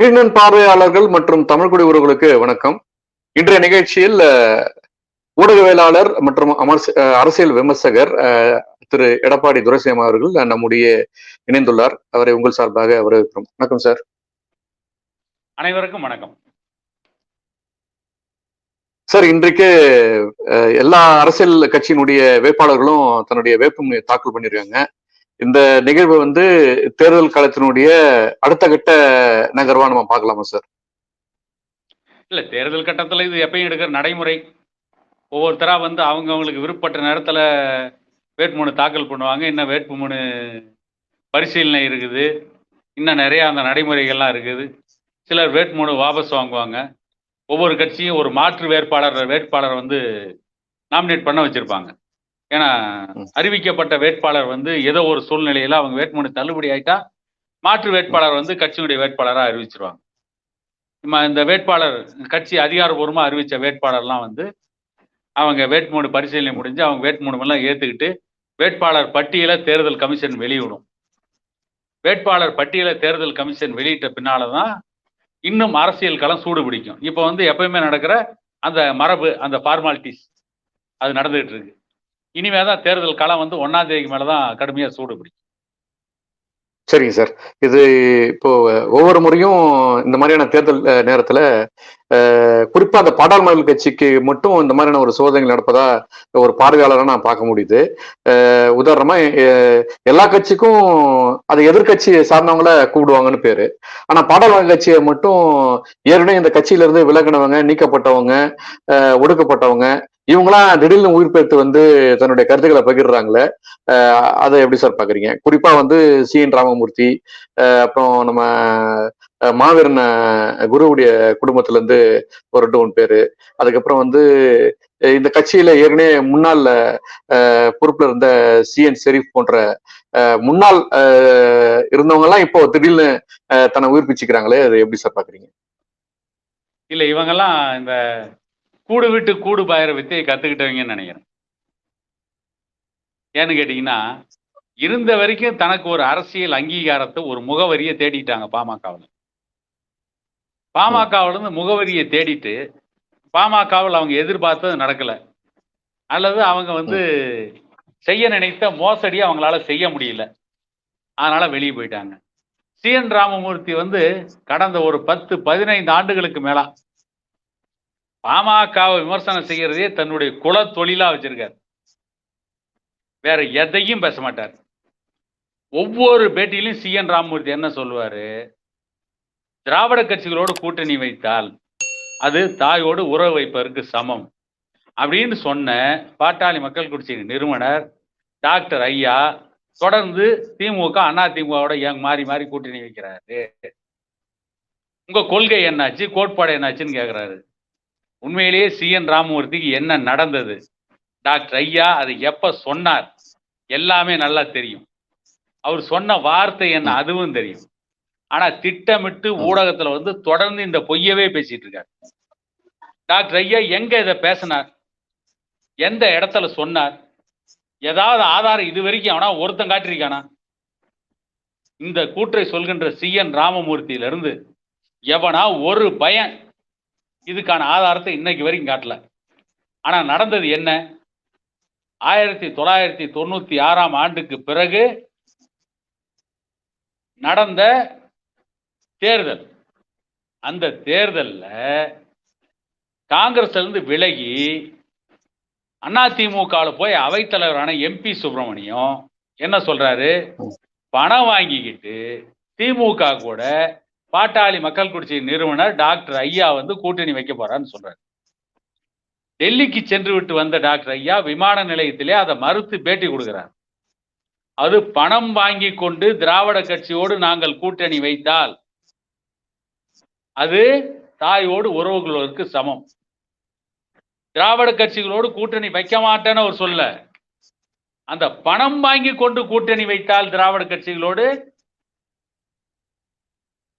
தமிழன் பார்வையாளர்கள் மற்றும் தமிழ்குடி உறவுகளுக்கு வணக்கம். இன்றைய நிகழ்ச்சியில் ஊடகவியலாளர் மற்றும் அஹ், அரசியல் விமர்சகர் திரு எடப்பாடி துரைசியம் அவர்கள் நம்முடைய இணைந்துள்ளார். அவரை உங்கள் சார்பாக வரவேற்கிறோம். வணக்கம் சார். அனைவருக்கும் வணக்கம். சார் இன்றைக்கு எல்லா அரசியல் கட்சியினுடைய வேட்பாளர்களும் தன்னுடைய வேட்புமனுவை தாக்கல் பண்ணியிருக்காங்க. இந்த நிகழ்வு வந்து தேர்தல் காலத்தினுடைய அடுத்த கட்ட நகர்வா நம்ம பார்க்கலாமா சார்? இல்ல தேர்தல் கட்டத்துல இது எப்பயும் எடுக்கிற நடைமுறை. ஒவ்வொருத்தரா வந்து அவங்க அவங்களுக்கு விருப்பப்பட்ட நேரத்துல வேட்புமனு தாக்கல் பண்ணுவாங்க. இன்னும் வேட்புமனு பரிசீலனை இருக்குது. இன்னும் நிறைய அந்த நடைமுறைகள்லாம் இருக்குது. சிலர் வேட்புமனு வாபஸ் வாங்குவாங்க. ஒவ்வொரு கட்சியும் ஒரு மாற்று வேட்பாளர் வேட்பாளர் வந்து நாமினேட் பண்ண வச்சிருப்பாங்க. ஏன்னா. அறிவிக்கப்பட்ட வேட்பாளர் வந்து ஏதோ ஒரு சூழ்நிலையில அவங்க வேட்புமனு தள்ளுபடி ஆயிட்டா மாற்று வேட்பாளர் வந்து கட்சியினுடைய வேட்பாளரா அறிவிச்சிருவாங்க. இந்த வேட்பாளர் கட்சி அதிகாரப்பூர்வமா அறிவிச்ச வேட்பாளர்லாம் வந்து அவங்க வேட்புமனு பரிசீலனை முடிஞ்சு அவங்க வேட்புமனு எல்லாம் ஏத்துக்கிட்டு வேட்பாளர் பட்டியலை தேர்தல் கமிஷன் வெளியிடும். வேட்பாளர் பட்டியலை தேர்தல் கமிஷன் வெளியிட்ட பின்னால தான் இன்னும் அரசியல் களம் சூடு பிடிக்கும். இப்போ வந்து எப்பயுமே நடக்கிற அந்த மரபு அந்த ஃபார்மாலிட்டிஸ் அது நடந்துகிட்டு இருக்கு. இனிமே தான் தேர்தல் காலம் வந்து ஒன்னாம் தேதிக்கு மேல தான் கடுமையா சூடு பிடிக்கும். சரிங்க சார். இது இப்போ ஒவ்வொரு முறையும் இந்த மாதிரியான தேர்தல் நேரத்துல குறிப்பா அந்த பாடாளுமன்ற கட்சிக்கு மட்டும் இந்த மாதிரியான ஒரு சோதனைகள் நடப்பதா ஒரு பார்வையாளராக நான் பார்க்க முடியுது. உதாரணமா எல்லா கட்சிக்கும் அது எதிர்க்கட்சி சார்ந்தவங்கள கூப்பிடுவாங்கன்னு பேரு. ஆனா பாடாளுமன்ற கட்சியை மட்டும் ஏற்கனவே இந்த கட்சியில இருந்து விலகினவங்க நீக்கப்பட்டவங்க ஒடுக்கப்பட்டவங்க இவங்களாம் திடீர்னு உயிர் பெற்று வந்து தன்னுடைய கருத்துக்களை பகிர்றாங்களே அதை எப்படி சார் பாக்குறீங்க? குறிப்பா வந்து சி என் ராமமூர்த்தி அஹ் அப்புறம் நம்ம மாவீரன் குருவுடைய குடும்பத்துல இருந்து ஒரு ரெண்டு மூணு பேரு. அதுக்கப்புறம் வந்து இந்த கட்சியில ஏற்கனவே முன்னாள் பொறுப்புல இருந்த சி என் ஷெரீப் போன்ற அஹ் முன்னாள் இருந்தவங்க எல்லாம் இப்போ திடீர்னு தன்னை உயிர்ப்பிச்சுக்கிறாங்களே அது எப்படி சார் பாக்குறீங்க? இல்ல இவங்கெல்லாம் இந்த கூடு விட்டு கூடு பாயிற வித்தையை கத்துக்கிட்டவங்கன்னு நினைக்கிறேன். ஏன்னு கேட்டீங்கன்னா இருந்த வரைக்கும் தனக்கு ஒரு அரசியல் அங்கீகாரத்தை ஒரு முகவரியை தேடிட்டாங்க பாமகவில். பாமகவில் இருந்து முகவரியை தேடிட்டு பாமகவில் அவங்க எதிர்பார்த்தது நடக்கல. அல்லது அவங்க வந்து செய்ய நினைத்த மோசடியை அவங்களால செய்ய முடியல. அதனால வெளியே போயிட்டாங்க. சி என் ராமமூர்த்தி வந்து கடந்த ஒரு பத்து பதினைந்து ஆண்டுகளுக்கு மேலா பாமகவை விமர்சனம் செய்யறதே தன்னுடைய குல தொழிலா வச்சிருக்காரு. வேற எதையும் பேச மாட்டார். ஒவ்வொரு பேட்டியிலும் சி என் ராமமூர்த்தி என்ன சொல்லுவாரு? திராவிட கட்சிகளோடு கூட்டணி வைத்தால் அது தாயோடு உறவு வைப்பதற்கு சமம். அப்படின்னு சொன்ன பாட்டாளி மக்கள் குடிச்சி நிறுவனர் டாக்டர் ஐயா தொடர்ந்து திமுக அண்ணா திமுகவோட ஏன் மாறி மாறி கூட்டணி வைக்கிறாரு. உங்க கொள்கை என்னாச்சு? கோட்பாடு என்னாச்சுன்னு கேக்குறாரு. உண்மையிலேயே சி. என். ராமமூர்த்திக்கு என்ன நடந்தது? டாக்டர் ஐயா அதை எப்ப சொன்னார்? எல்லாமே நல்லா தெரியும். அவர் சொன்ன வார்த்தை என்ன? அதுவும் தெரியும். ஆனா திட்டமிட்டு ஊடகத்துல வந்து தொடர்ந்து இந்த பொய்யவே பேசிட்டு இருக்காரு. டாக்டர் ஐயா எங்க இதை பேசினார்? எந்த இடத்துல சொன்னார்? ஏதாவது ஆதாரம் இது வரைக்கும் அவனா ஒருத்தன் காட்டிருக்கானா இந்த கூற்றை சொல்கின்ற சி. என். ராமமூர்த்தியிலிருந்து எவனா ஒரு பயம் இதுக்கான ஆதாரத்தை இன்னைக்கு வரைக்கும் காட்டல. ஆனா நடந்தது என்ன? ஆயிரத்தி தொள்ளாயிரத்தி தொண்ணூத்தி ஆறாம் ஆண்டுக்கு பிறகு நடந்த தேர்தல். அந்த தேர்தல்ல காங்கிரஸ்ல இருந்து விலகி அதிமுகவில் போய் அவைத்தலைவரான எம்பி சுப்பிரமணியம் என்ன சொல்றாரு? பணம் வாங்கிக்கிட்டு திமுக கூட பாட்டாளி மக்கள் கட்சி நிறுவனர் டாக்டர் ஐயா வந்து கூட்டணி வைக்க போறான்னு சொல்றாரு. டெல்லிக்கு சென்று விட்டு வந்த டாக்டர் ஐயா விமான நிலையத்திலே அதை மறுத்து பேட்டி கொடுக்கிறார். அது பணம் வாங்கி கொண்டு திராவிட கட்சியோடு நாங்கள் கூட்டணி வைத்தால் அது தாயோடு உறவுகளோருக்கு சமம். திராவிட கட்சிகளோடு கூட்டணி வைக்க மாட்டேன்னு அவர் சொல்ல அந்த பணம் வாங்கி கொண்டு கூட்டணி வைத்தால் திராவிட கட்சிகளோடு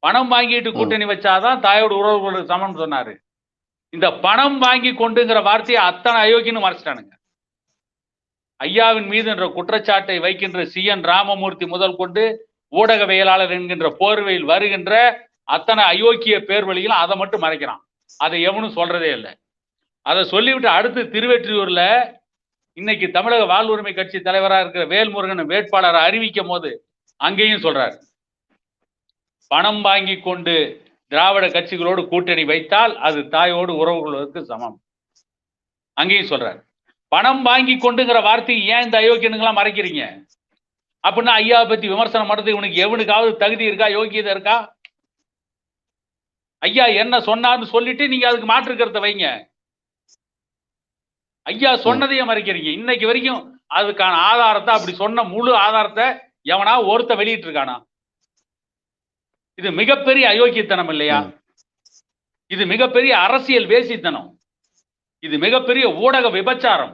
பணம் வாங்கிட்டு கூட்டணி வச்சாதான் தாயோட உறவுகளுக்கு சமம் சொன்னாரு. இந்த பணம் வாங்கி கொண்டுங்கிற வார்த்தையை அத்தனை அயோக்கியன்னு மறைச்சிட்டானுங்க. ஐயாவின் மீது என்ற குற்றச்சாட்டை வைக்கின்ற சி என் ராமமூர்த்தி முதல் கொண்டு ஊடகவியலாளர் என்கின்ற போர்வையில் வருகின்ற அத்தனை அயோக்கிய பேர் வழிகளும் அதை மட்டும் மறைக்கிறான். அதை எவனும் சொல்றதே இல்லை. அதை சொல்லிவிட்டு அடுத்து திருவெற்றியூர்ல இன்னைக்கு தமிழக வாழ்வுரிமை கட்சி தலைவராக இருக்கிற வேல்முருகன் வேட்பாளரை அறிவிக்கும் போது அங்கேயும் சொல்றாரு. பணம் வாங்கி கொண்டு திராவிட கட்சிகளோடு கூட்டணி வைத்தால் அது தாயோடு உறவு கொள்வதற்கு சமம். அங்கேயும் சொல்றார். பணம் வாங்கி கொண்டுங்கிற வார்த்தையை ஏன் இந்த அயோக்கியனுங்களாம் மறைக்கிறீங்க? அப்படின்னா ஐயாவை பத்தி விமர்சனம் பண்றது இவனுக்கு எவனுக்காவது தகுதி இருக்கா? யோக்கியதை இருக்கா? ஐயா என்ன சொன்னார்னு சொல்லிட்டு நீங்க அதுக்கு மாற்று கருத்தை வைங்க. ஐயா சொன்னதையே மறைக்கிறீங்க. இன்னைக்கு வரைக்கும் அதுக்கான ஆதாரத்தை அப்படி சொன்ன முழு ஆதாரத்தை எவனா ஒருத்த வெளியிட்டு இருக்கானா இது மிகப்பெரிய அயோக்கியத்தனம் இல்லையா. இது மிகப்பெரிய அரசியல் வேசித்தனம். இது மிகப்பெரிய ஊடக விபச்சாரம்.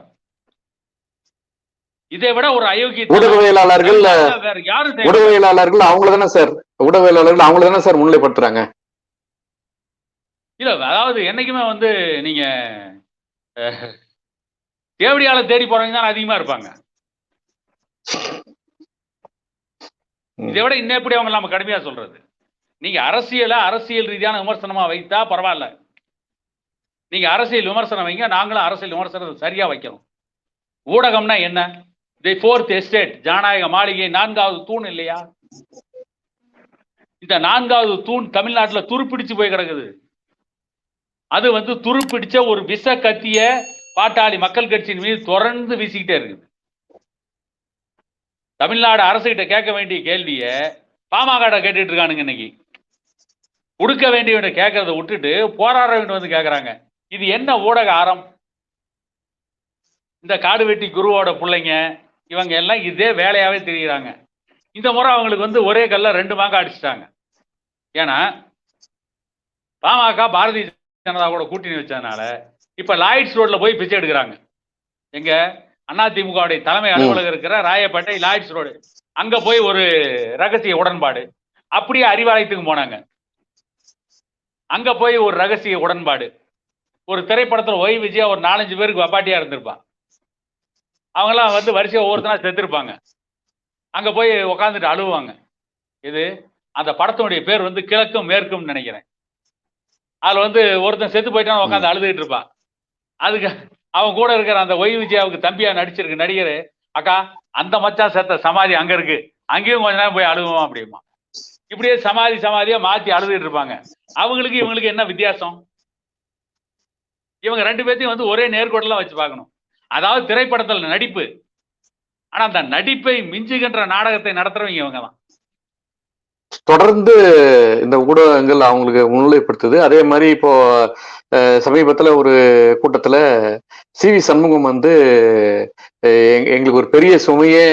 இதை விட ஒரு அயோக்கியத்தனம் ஊடகவியலாளர்கள் ஊடகவியலாளர்கள் அவங்கள தானே சார்? ஊடகவியலாளர்கள் அவங்கள தானே சார் முன்னிலைப்படுத்துறாங்க? இல்ல அதாவது என்னைக்குமே வந்து நீங்க தேவடியால தேடி போறவங்க தான் அதிகமா இருப்பாங்க. இதை விட இன்னும் எப்படி அவங்க நம்ம கடுமையா சொல்றது? நீங்க அரசியலை அரசியல் ரீதியான விமர்சனமா வைத்தா பரவாயில்ல. நீங்க அரசியல் விமர்சனம் வைங்க நாங்களும் அரசியல் விமர்சனத்தை சரியா வைக்கிறோம் ஊடகம்னா என்ன? தி ஃபோர்த் எஸ்டேட் ஜனநாயக மாளிகை நான்காவது தூண் இல்லையா? இந்த நான்காவது தூண் தமிழ்நாட்டில் துருப்பிடிச்சு போய் கிடக்குது. அது வந்து துருப்பிடிச்ச ஒரு விஷ கத்திய பாட்டாளி மக்கள் கட்சியின் மீது தொடர்ந்து வீசிக்கிட்டே இருக்குது. தமிழ்நாடு அரசுகிட்ட கேட்க வேண்டிய கேள்வியை பாமக கேட்டுட்டு இருக்கானுங்க இன்னைக்கு. கொடுக்க வேண்டியவனை கேட்கறத விட்டுட்டு போராடுறவன் வந்து கேட்கறாங்க இது என்ன ஊடக ஆரம்? இந்த காடு வெட்டி குருவோட பிள்ளைங்க இவங்க எல்லாம் இதே வேலையாவே தெரியுறாங்க. இந்த முறை அவங்களுக்கு வந்து ஒரே கல்ல ரெண்டு மாங்க அடிச்சிட்டாங்க. ஏன்னா பாமக பாரதிய ஜனதா கூட கூட்டணி வச்சதுனால இப்ப லாய்ட்ஸ் ரோட்ல போய் பிச்சை எடுக்கிறாங்க. எங்க அதிமுகவுடைய தலைமை அலுவலகம் இருக்கிற ராயப்பேட்டை லாய்ட்ஸ் ரோடு. அங்க போய் ஒரு ரகசிய உடன்பாடு. அப்படியே அறிவாலயத்துக்கு போனாங்க. அங்க போய் ஒரு ரகசிய உடன்பாடு. ஒரு திரைப்படத்துல ஒய் விஜயா ஒரு நாலஞ்சு பேருக்கு வப்பாட்டியா இருந்திருப்பான். அவங்கெல்லாம் வந்து வரிசையா ஒவ்வொருத்தனா செத்துருப்பாங்க. அங்க போய் உக்காந்துட்டு அழுவாங்க. இது அந்த படத்தினுடைய பேர் வந்து கிழக்கும் மேற்கும் நினைக்கிறேன். அதுல வந்து ஒருத்தன் செத்து போயிட்டான் உட்காந்து அழுதுகிட்டு இருப்பான். அதுக்கு அவன் கூட இருக்கிற அந்த ஒய் விஜயாவுக்கு தம்பியா நடிச்சிருக்கு நடிகர் அக்கா அந்த மச்சான் செத்த சமாதி அங்க இருக்கு. அங்கேயும் கொஞ்ச நேரம் போய் அழுவோம் அப்படிமா இப்படியே சமாதி சமாதியா மாத்தி அழுதுகிட்டு இருப்பாங்க. அவங்களுக்கு இவங்களுக்கு என்ன வித்தியாசம்? இவங்க ரெண்டு பேர்த்தையும் வந்து ஒரே நேர்கோட்டெல்லாம் வச்சு பார்க்கணும். அதாவது திரைப்படத்துல நடிப்பு. ஆனா அந்த நடிப்பை மிஞ்சுகின்ற நாடகத்தை நடத்துறவங்க இவங்க தான். தொடர்ந்து இந்த ஊடகங்கள் அவங்களுக்கு முன்னிலைப்படுத்துது. அதே மாதிரி இப்போ அஹ், சமீபத்துல ஒரு கூட்டத்துல சி வி சண்முகம் வந்து எங்களுக்கு ஒரு பெரிய சுமையே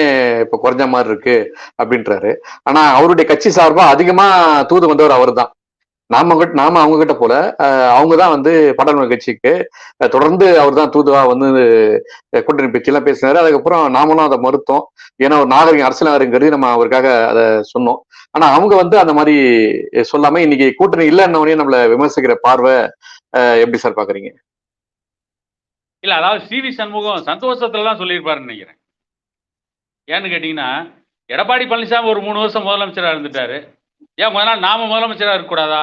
இப்ப குறைஞ்ச மாதிரி இருக்கு அப்படின்றாரு. ஆனா அவருடைய கட்சி சார்பா அதிகமா தூது வந்தவர் அவர்தான். நாம கிட்ட நாம அவங்க கிட்ட போல அவங்கதான் வந்து பாடாளுமன்ற கட்சிக்கு தொடர்ந்து அவர் தான் தூதுவா வந்து கூட்டணி பேச்செல்லாம் பேசினாரு. அதுக்கப்புறம் நாமளும் அதை மறுத்தோம். ஏன்னா ஒரு நாகரிகம் அரசியலாருங்கிறது நம்ம அவருக்காக அதை சொன்னோம். ஆனா அவங்க வந்து அந்த மாதிரி சொல்லாம இன்னைக்கு கூட்டணி இல்லைன்னவனே நம்மள விமர்சிக்கிற பார்வை எப்படி சார் பாக்குறீங்க? இல்ல அதாவது சி வி சண்முகம் சந்தோஷத்துல தான் சொல்லியிருப்பாருன்னு நினைக்கிறேன். ஏன்னு கேட்டீங்கன்னா எடப்பாடி பழனிசாமி ஒரு மூணு வருஷம் முதலமைச்சரா இருந்துட்டாரு. ஏன் கொஞ்ச நாள் நாம முதலமைச்சரா இருக்கக்கூடாதா.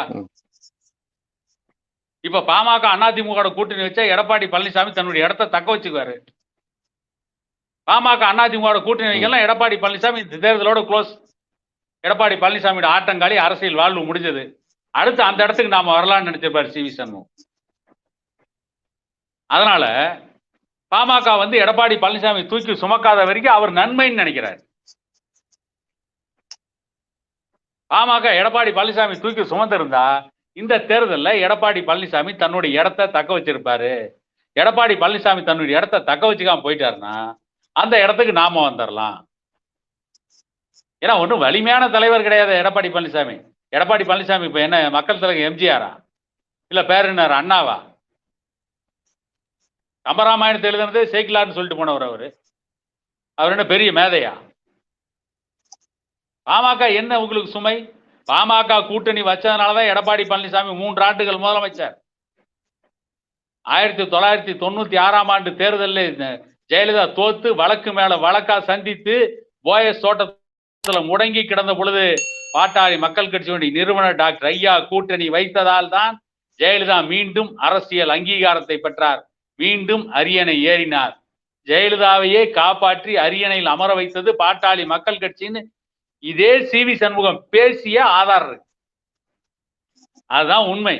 இப்ப பாமக அதிமுக கூட்டணி வச்சா எடப்பாடி பழனிசாமி தன்னுடைய இடத்த தக்க வச்சுக்குவாரு. பாமக அதிமுக கூட்டணி வைக்கலாம் எடப்பாடி பழனிசாமி இந்த தேர்தலோட க்ளோஸ் எடப்பாடி பழனிசாமியோட ஆட்டங்காலி அரசியல் வாழ்வு முடிஞ்சது. அடுத்து அந்த இடத்துக்கு நாம வரலாம்னு நினைச்சிருப்பாரு சி வி சண்முகம். அதனால பாமக வந்து எடப்பாடி பழனிசாமி தூக்கி சுமக்காத வரைக்கும் அவர் நன்மைன்னு நினைக்கிறார். பாமக எடப்பாடி பழனிசாமி தூக்கி சுமந்திருந்தா இந்த தேர்தலில் எடப்பாடி பழனிசாமி தன்னுடைய இடத்த தக்க வச்சிருப்பாரு. எடப்பாடி பழனிசாமி தன்னுடைய இடத்த தக்க வச்சுக்காம போயிட்டாருன்னா அந்த இடத்துக்கு நாம வந்துடலாம் ஏன்னா ஒன்றும் வலிமையான தலைவர் கிடையாது எடப்பாடி பழனிசாமி. எடப்பாடி பழனிசாமி இப்போ என்ன மக்கள் தலைவர் எம்ஜிஆரா? இல்ல பேரனர் அண்ணாவா? கம்பராமாயணத்தை எழுதுனதே சேக்கிலார்னு சொல்லிட்டு போனவர் அவரு. அவர் என்ன பெரிய மேதையா? பாமக என்ன உங்களுக்கு சுமை? பாமக கூட்டணி வச்சதுனாலதான் எடப்பாடி பழனிசாமி மூன்று ஆண்டுகள் முதலமைச்சர். ஆயிரத்தி தொள்ளாயிரத்தி தொண்ணூத்தி ஆறாம் ஆண்டு தேர்தலில் ஜெயலலிதா தோத்து வழக்கு மேல வழக்கா சந்தித்து போயஸ் தோட்டத்துல முடங்கி கிடந்த பொழுது பாட்டாளி மக்கள் கட்சியுடைய நிறுவனர் டாக்டர் ஐயா கூட்டணி வைத்ததால் தான் ஜெயலலிதா மீண்டும் அரசியல் அங்கீகாரத்தை பெற்றார். மீண்டும் அரியணை ஏறினார். ஜெயலலிதாவையே காப்பாற்றி அரியணையில் அமர வைத்தது பாட்டாளி மக்கள் கட்சின்னு இதே சி வி சண்முகம் பேசிய ஆதார் அதுதான் உண்மை.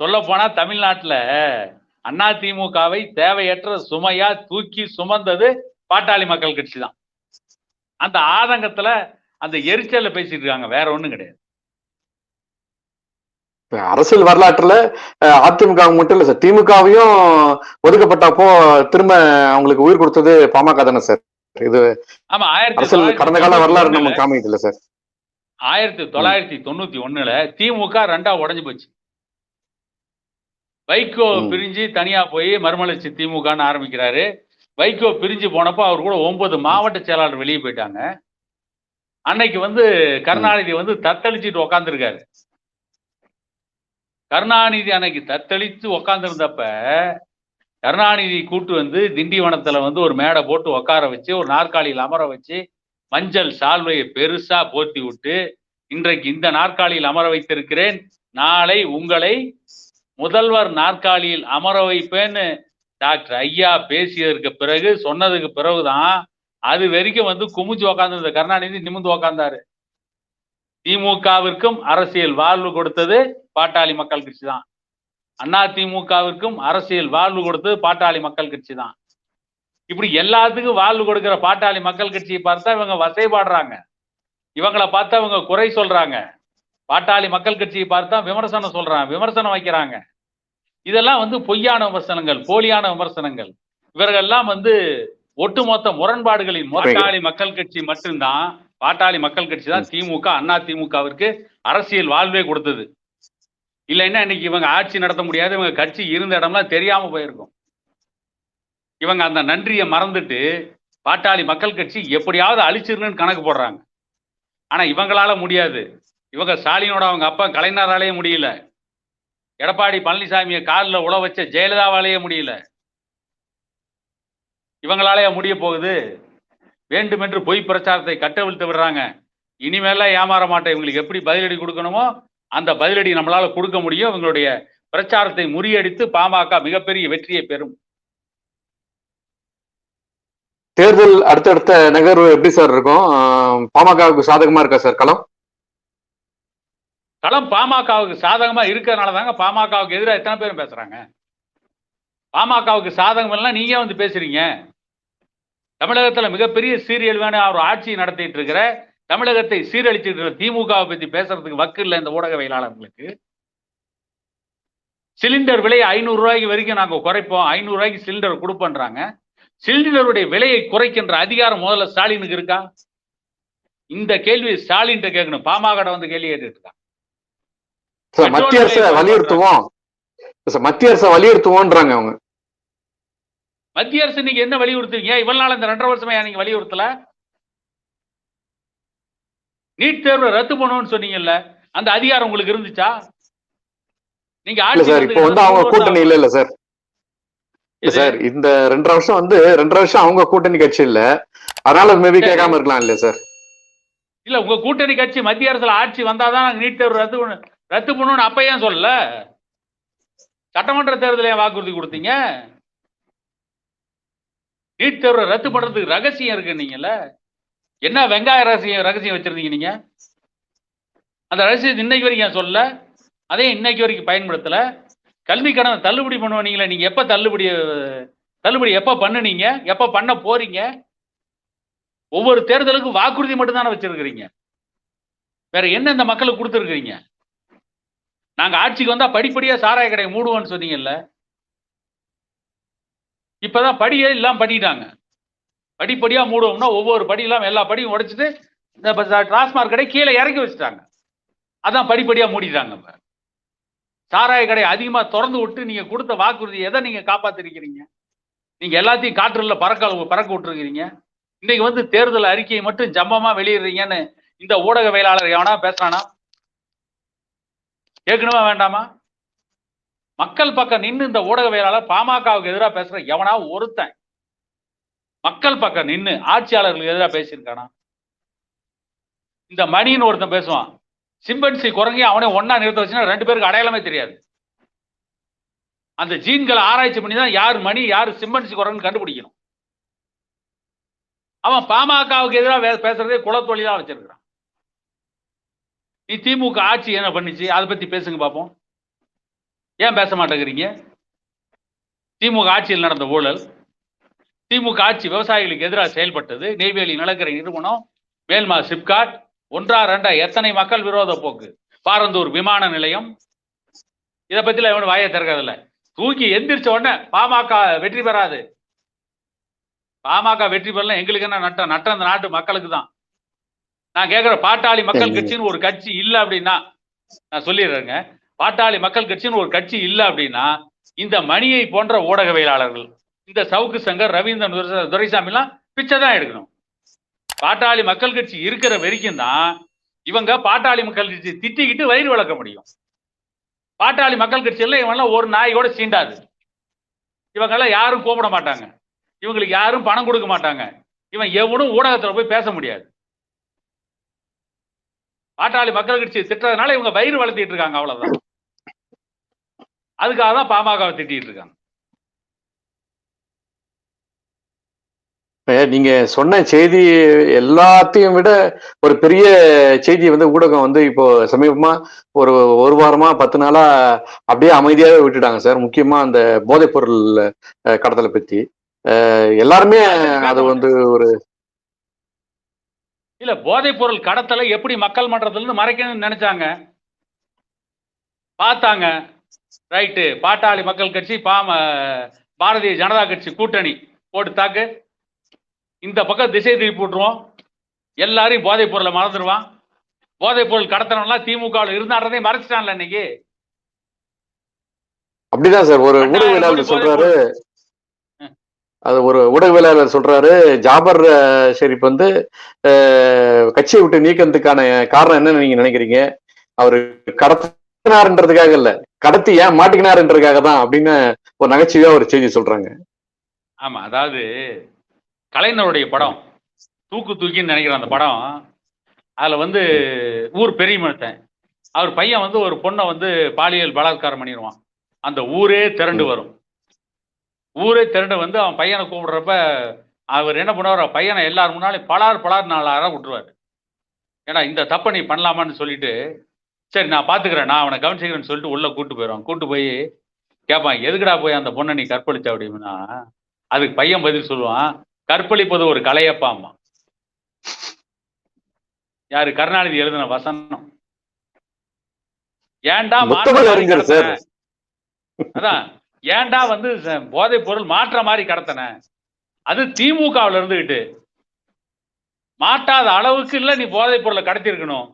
சொல்ல போனா தமிழ்நாட்டுல அண்ணா திமுகவை தேவையற்ற சுமையா தூக்கி சுமந்தது பாட்டாளி மக்கள் கட்சி தான் அந்த ஆதங்கத்துல அந்த எரிச்சல்ல பேசிட்டு இருக்காங்க வேற ஒண்ணும் கிடையாது. அரசியல் வரலாற்றுல அதிமுக மட்டும் இல்ல சார். திமுகவையும் ஒதுக்கப்பட்டப்போ திரும்ப அவங்களுக்கு உயிர் கொடுத்தது பாமக தானே சார். இது அரசியல் கடந்த கால வரலாறு நம்ம காமிக்குது இல்ல சார். ஆயிரத்தி தொள்ளாயிரத்தி தொண்ணூத்தி ஒண்ணுல திமுக ரெண்டா உடைஞ்சு போச்சு. வைகோ. பிரிஞ்சு தனியா போய் மறுமலர்ச்சி திமுகன்னு ஆரம்பிக்கிறாரு. வைகோ பிரிஞ்சு போனப்போ அவர் கூட ஒன்பது மாவட்ட செயலாளர் வெளியே போயிட்டாங்க. அன்னைக்கு வந்து கருணாநிதி வந்து தத்தளிச்சுட்டு உக்காந்துருக்காரு. கருணாநிதி அன்னைக்கு தத்தளித்து உக்காந்துருந்தப்ப கருணாநிதி கூட்டு வந்து திண்டிவனத்துல வந்து ஒரு மேடை போட்டு உட்கார வச்சு ஒரு நாற்காலியில் அமர வச்சு மஞ்சள் சால்வையை பெருசா போர்த்தி விட்டு இன்றைக்கு இந்த நாற்காலியில் அமர வைத்திருக்கிறேன். நாளை உங்களை முதல்வர் நாற்காலியில் அமர வைப்பேன்னு டாக்டர் ஐயா பேசியதற்கு பிறகு சொன்னதுக்கு பிறகுதான் அது வரைக்கும் வந்து குமிஞ்சு உக்காந்துருந்த கருணாநிதி நிமிந்து உக்காந்தாரு. திமுகவிற்கும் அரசியல் வாழ்வு கொடுத்தது பாட்டாளி மக்கள் கட்சி தான். அண்ணா திமுகவிற்கும் அரசியல் வாழ்வு கொடுத்தது பாட்டாளி மக்கள் கட்சி தான். இப்படி எல்லாத்துக்கும் வாழ்வு கொடுக்கிற பாட்டாளி மக்கள் கட்சியை பார்த்தா இவங்க வசைபாடுறாங்க. இவங்கள பார்த்தா இவங்க குறை சொல்றாங்க. பாட்டாளி மக்கள் கட்சியை பார்த்தா விமர்சனம் சொல்றாங்க விமர்சனம் வைக்கிறாங்க. இதெல்லாம் வந்து பொய்யான விமர்சனங்கள் போலியான விமர்சனங்கள். இவர்கள்லாம் வந்து ஒட்டுமொத்த முரண்பாடுகளின் பாட்டாளி மக்கள் கட்சி மட்டும்தான் பாட்டாளி மக்கள் கட்சி தான் திமுக அண்ணா திமுகவிற்கு அரசியல் வாழ்வே கொடுத்தது. இல்லைன்னா இன்னைக்கு இவங்க ஆட்சி நடத்த முடியாது இவங்க கட்சி இருந்த இடம்லாம் தெரியாம போயிருக்கும். இவங்க அந்த நன்றியை மறந்துட்டு பாட்டாளி மக்கள் கட்சி எப்படியாவது அழிச்சிருன்னு கணக்கு போடுறாங்க. ஆனா இவங்களால முடியாது. இவங்க ஸ்டாலினோட அவங்க அப்பா கலைஞராலேயே முடியல. எடப்பாடி பழனிசாமியை காலில் உழ வச்ச ஜெயலலிதாவாலேயே முடியல. இவங்களாலேயே முடிய போகுது. வேண்டுமென்று பொய் பிரச்சாரத்தை கட்டவிழ்த்து விடுறாங்க. இனிமேலாம் ஏமாற மாட்டேன். இவங்களுக்கு எப்படி பதிலடி கொடுக்கணுமோ அந்த பதிலடி நம்மளால கொடுக்க முடியும். இவங்களுடைய பிரச்சாரத்தை முறியடித்து பாமக மிகப்பெரிய வெற்றியை பெறும். தேர்தல் அடுத்தடுத்த நகர்வு எப்படி சார் இருக்கும்? பாமகவுக்கு சாதகமா இருக்கா சார்? களம்? களம் பாமகவுக்கு சாதகமா இருக்கிறதுனால தாங்க பாமகவுக்கு எதிராக எத்தனை பேரும் பேசுறாங்க? பாமகவுக்கு சாதகம் எல்லாம் நீங்க வந்து பேசுறீங்க. தமிழகத்துல மிகப்பெரிய சீரியல்வான அவர் ஆட்சி நடத்திட்டு இருக்கிற தமிழகத்தை சீரழிச்சிட்டு இருக்கிற திமுகவை பத்தி பேசுறதுக்கு வக்கு இல்லை இந்த ஊடகவியலாளர்களுக்கு. சிலிண்டர் விலையை ஐநூறு ரூபாய்க்கு வரைக்கும் நாங்க குறைப்போம். ஐநூறு ரூபாய்க்கு சிலிண்டர் கொடுப்போன்றாங்க. சிலிண்டருடைய விலையை குறைக்கின்ற அதிகாரம் முதல்ல ஸ்டாலினுக்கு இருக்கா? இந்த கேள்வி ஸ்டாலின் கேட்கணும். பாமக வந்து கேள்வி கேட்டுட்டு இருக்கான் மத்திய அரசை வலியுறுத்துவோம். மத்திய அரசை வலியுறுத்துவோன்றாங்க அவங்க. மத்திய அரசு நீங்க என்ன வலியுறுத்துறீங்க இவ்வளவு நாள் இந்த ரெண்டரை வருஷமா நீங்க வலியுறுத்தல? நீட் தேர்வை ரத்து பண்ணுவோம்னு சொன்னீங்கல்ல அந்த அதிகாரம் உங்களுக்கு இருந்துச்சா? நீங்க ஆட்சி இப்போ வந்து அவங்க கூட்டணி இல்ல இல்ல சார். சார் இந்த ரெண்டரை வருஷம் வந்து ரெண்டரை வருஷம் அவங்க கூட்டணி கட்சி இல்ல. அதனால மேபி. கேட்காம இருக்கலாம் இல்ல சார். இல்ல உங்க கூட்டணி கட்சி மத்திய அரசுல ஆட்சி வந்தாதான் நீட் தேர்வு ரத்து ரத்து பண்ணணும்னு அப்ப ஏன் சொல்லல? சட்டமன்ற தேர்தல் ஏன் வாக்குறுதி கொடுத்தீங்க? நீட் தேர்வை ரத்து பண்றதுக்கு ரகசியம் இருக்கு நீங்கல்ல என்ன வெங்காய ரகசியம் ரகசியம் வச்சிருந்தீங்க நீங்க? அந்த ரகசியம் இன்னைக்கு வரைக்கும் ஏன் சொல்லல? அதே இன்னைக்கு வரைக்கும் பயன்படுத்தல. கல்வி கடனை தள்ளுபடி பண்ணுவீங்களா நீங்க எப்ப தள்ளுபடி தள்ளுபடி எப்ப பண்ணுனீங்க? எப்ப பண்ண போறீங்க? ஒவ்வொரு தேர்தலுக்கும் வாக்குறுதி மட்டும் தானே வச்சிருக்கிறீங்க. வேற என்ன இந்த மக்களுக்கு கொடுத்துருக்கிறீங்க? நாங்க ஆட்சிக்கு வந்தா படிப்படியா சாராய கடையை மூடுவோம்னு சொன்னீங்கல்ல. இப்பதான் படியே எல்லாம் பண்ணிட்டாங்க. படிப்படியா மூடுவோம்னா ஒவ்வொரு படியெல்லாம் எல்லா படியும் உடைச்சிட்டு இந்த டிரான்ஸ்மார்க் கடை கீழே இறக்கி வச்சுட்டாங்க. அதான் படிப்படியா மூடிட்டாங்க இப்ப. சாராய கடை அதிகமா திறந்து விட்டு நீங்க கொடுத்த வாக்குறுதி எதை நீங்க காப்பாத்திருக்கிறீங்க? நீங்க எல்லாத்தையும் காற்றுல பறக்க பறக்க விட்டுருக்கிறீங்க. இன்னைக்கு வந்து தேர்தல் அறிக்கையை மட்டும் ஜம்பமா வெளியிடுறீங்கன்னு இந்த ஊடகவியலாளர் எவனா பேசுறானா? கேட்கணுமா வேண்டாமா? மக்கள் பக்கம் நின்று இந்த ஊடகவியலாளர் பாமகவுக்கு எதிராக பேசுற எவனா ஒருத்தன்? மக்கள் பக்கம் நின்று ஆட்சியாளர்களுக்கு எதிராக பேசியிருக்கானா? இந்த மணின்னு ஒருத்தன் பேசுவான். சிம்பன்சி குரங்கி அவனே ஒன்னா நிறுத்த வச்சுன்னா ரெண்டு பேருக்கு அடையாளமே தெரியாது. அந்த ஜீன்களை ஆராய்ச்சி பண்ணி தான் யார் மணி யார் சிம்பன்சி குரங்கு கண்டுபிடிக்கணும். அவன் பாமகவுக்கு எதிராக பேசுறதே குலத்தொழிலா வச்சிருக்கிறான். நீ திமுக ஆட்சி என்ன பண்ணிச்சு? அதை பத்தி பேசுங்க பார்ப்போம் ஏன் பேச மாட்டேங்கிறீங்க? திமுக ஆட்சியில் நடந்த ஊழல் திமுக ஆட்சி விவசாயிகளுக்கு எதிராக செயல்பட்டது நெய்வேலி நிலக்கரி நிறுவனம் மேல்மா சிப்காட் ஒன்றா ரெண்டா எத்தனை மக்கள் விரோத போக்கு? பாரந்தூர் விமான நிலையம். இதை பத்தில எவனும் வாயை திறக்கிறதில்ல. தூக்கி எந்திரிச்ச உடனே பாமக வெற்றி பெறாது. பாமக வெற்றி பெறலாம். எங்களுக்கு என்ன நட்டம்? நட்டம் இந்த நாட்டு மக்களுக்கு தான். நான் கேட்கிற பாட்டாளி மக்கள். கட்சின்னு ஒரு கட்சி இல்ல அப்படின்னா நான் சொல்லிடுறேங்க. பாட்டாளி மக்கள் கட்சின்னு ஒரு கட்சி இல்ல அப்படின்னா இந்த மணியை போன்ற ஊடகவியலாளர்கள் இந்த சவுக்கு சங்கர் ரவீந்திரன் துரைசாமி துரைசாமிலாம் பிச்சை தான் எடுக்கணும். பாட்டாளி மக்கள் கட்சி இருக்கிற வரைக்கும் தான் இவங்க பாட்டாளி மக்கள் கட்சி திட்டிக்கிட்டு வயிறு வளர்க்க முடியும். பாட்டாளி மக்கள் கட்சியில இவங்கெல்லாம் ஒரு நாயோட சீண்டாது. இவங்கெல்லாம் யாரும் கூப்பிட மாட்டாங்க. இவங்களுக்கு யாரும் பணம் கொடுக்க மாட்டாங்க. இவன் எவனும் ஊடகத்துல போய் பேச முடியாது. பாட்டாளி மக்கள் கட்சி திட்டுறதுனால இவங்க வயிறு வளர்த்திட்டு இருக்காங்க அவ்வளவுதான். அதுக்காக தான் பாமகவை திட்டிட்டு இருக்காங்க. நீங்க சொன்ன செய்தி எல்லாத்தையும் விட ஒரு பெரிய செய்தி வந்து ஊடகம் வந்து இப்போ சமீபமா ஒரு ஒரு வாரமா பத்து நாளா அப்படியே அமைதியாவே விட்டுட்டாங்க சார். முக்கியமா அந்த போதைப் பொருள் கடத்தலை பத்தி. எல்லாருமே அது வந்து ஒரு இல்ல போதைப் பொருள் கடத்தலை எப்படி மக்கள் மன்றத்துல இருந்து மறைக்கணும்னு நினைச்சாங்க? பார்த்தாங்க. ரைட்டு பாட்டாளி மக்கள் கட்சி பாம பாரதிய ஜனதா கட்சி கூட்டணி போட்டு தாக்கு இந்த பக்கம் திசை திருப்பி விட்டுருவோம் எல்லாரையும் போதைப் பொருளை மறந்துடுவான் போதைப் பொருள் கடத்தனவெல்லாம் திமுகவில் இருந்தான்றதே மறைச்சிட்டான்ல இன்னைக்கு. அப்படிதான் சார். ஒரு ஊடகவியலாளர் சொல்றாரு. அது ஒரு ஊடகவியலாளர் சொல்றாரு. ஜாபர் ஷெரீப் வந்து கட்சியை விட்டு நீக்கிறதுக்கான காரணம் என்னன்னு நீங்க நினைக்கிறீங்க? அவரு கடத்தினாருன்றதுக்காக இல்ல. கடத்தி ஏன் மாட்டிக்கினாருன்றதுக்காக தான் அப்படின்னு ஒரு நகைச்சுவையா ஒரு செய்தி சொல்றாங்க. ஆமா அதாவது கலைஞருடைய படம் தூக்கு தூக்கின்னு நினைக்கிறேன் அந்த படம் அதுல வந்து ஊர் பெரிய மனுஷன் அவர் பையன் வந்து ஒரு பொண்ணை வந்து பாலியல் பலாத்காரம் பண்ணிடுவான். அந்த ஊரே திரண்டு வரும். ஊரே திரண்டு வந்து அவன் பையனை கூப்பிடுறப்ப அவர் என்ன பண்ணுவார் பையனை எல்லாரும் முன்னாலே பலார் பலார் நாலாயிரம் விட்டுருவாரு. ஏன்னா இந்த தப்பை நீ பண்ணலாமான்னு சொல்லிட்டு சரி நான் பார்த்துக்கிறேன் நான் அவனை கவனிச்சுக்கிறேன்னு சொல்லிட்டு உள்ள கூட்டு போயிடுவான். கூட்டு போய் கேட்பான் எதுக்குடா போய் அந்த பொண்ணை நீ கற்பழிச்ச? அப்படின்னா அதுக்கு பையன் பதில் சொல்லுவான் கற்பழிப்பது ஒரு கலையப்பாம்மா யாரு? கருணாநிதி எழுதின வசனம். ஏன்டா? அதான். ஏன்டா வந்து போதைப் பொருள் மாற்ற மாதிரி கடத்தன? அது திமுகவுல இருந்துகிட்டு மாட்டாத அளவுக்கு இல்ல நீ போதைப் பொருளை கடத்திருக்கணும்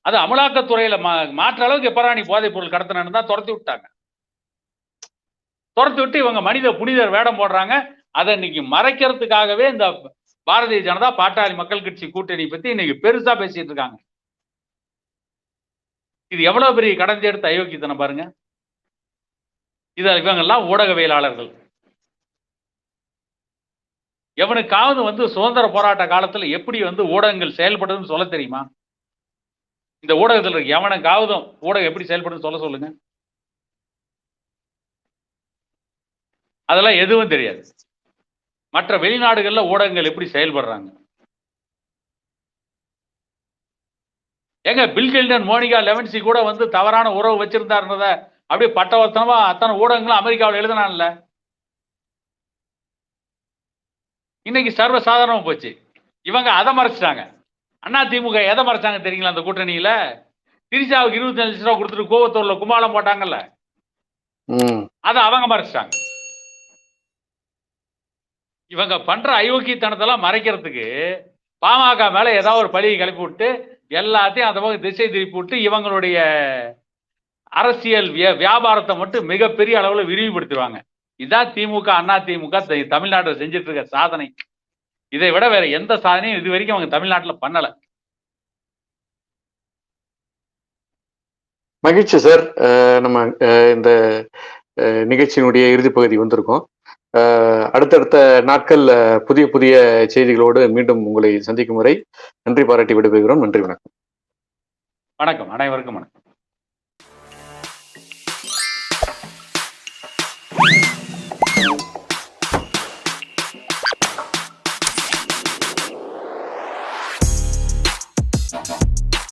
அது அமலாக்கத்துறையில மா- மாற்ற அளவுக்கு எப்பராணி போதைப் பொருள் கடத்தினு தான் துரத்தி விட்டாங்க. துரத்தி விட்டு இவங்க மனித புனிதர் வேடம் போடுறாங்க. அதை இன்னைக்கு மறைக்கிறதுக்காகவே இந்த பாரதிய ஜனதா பாட்டாளி மக்கள் கட்சி கூட்டணி பத்தி இன்னைக்கு பெருசா பேசிட்டு இருக்காங்க. இது எவ்வளவு பெரிய கடந்து எடுத்த அயோக்கியத்தனம் பாருங்க. இத இவங்கெல்லாம் ஊடகவியலாளர்கள். எவனுக்காவது வந்து சுதந்திர போராட்ட காலத்துல எப்படி வந்து ஊடகங்கள் செயல்படுதுன்னு சொல்ல தெரியுமா? இந்த ஊடகத்தில் இருக்க. எவனுக்காவதும் ஊடகம் எப்படி செயல்படுதுன்னு சொல்ல சொல்லுங்க. அதெல்லாம் எதுவும் தெரியாது. மற்ற வெளிநாடுகளில் ஊடகங்கள் எப்படி செயல்படுறாங்க? ஏங்க பில் கில்டன் மோனிகா லெவன்சி கூட வந்து தவறான உறவு வச்சிருந்தாருன்றத அப்படியே பட்டவர்த்தனமா அத்தனை ஊடகங்களும் அமெரிக்காவில் எழுதினான்ல. இன்னைக்கு சர்வசாதாரணமா போச்சு. இவங்க அதை மறைச்சிட்டாங்க. அண்ணா திமுக எதை மறைச்சாங்க தெரியுங்களா அந்த கூட்டணியில? திரிசாவுக்கு இருபத்தி லட்சம் ரூபா கொடுத்துட்டு கோவத்தூர்ல குமாலம் போட்டாங்கல்ல? அதை அவங்க மறைச்சிட்டாங்க. இவங்க பண்ற அயோக்கியத்தனத்தெல்லாம் மறைக்கிறதுக்கு பாமக மேல ஏதாவது ஒரு பழியை கிளப்பி விட்டு எல்லாத்தையும் அந்த பக்கம் திசை திருப்பி விட்டு இவங்களுடைய அரசியல் வியா- வியாபாரத்தை மட்டும் மிகப்பெரிய அளவுல விரிவுபடுத்துவாங்க இதான் திமுக அண்ணா திமுக தமிழ்நாட்டுல செஞ்சுட்டு இருக்க சாதனை. இதை விட வேற எந்த சாதனையும் இது வரைக்கும் அவங்க தமிழ்நாட்டுல பண்ணல. மகிழ்ச்சி சார். நம்ம இந்த நிகழ்ச்சியினுடைய இறுதி பகுதி வந்திருக்கோம். அடுத்தடுத்த நாட்கள்ல புதிய புதிய செய்திகளோடு மீண்டும் உங்களை சந்திக்கும் வரை நன்றி பாராட்டி விடைபெறுகிறோம். நன்றி வணக்கம். வணக்கம். அனைவருக்கும் வணக்கம்.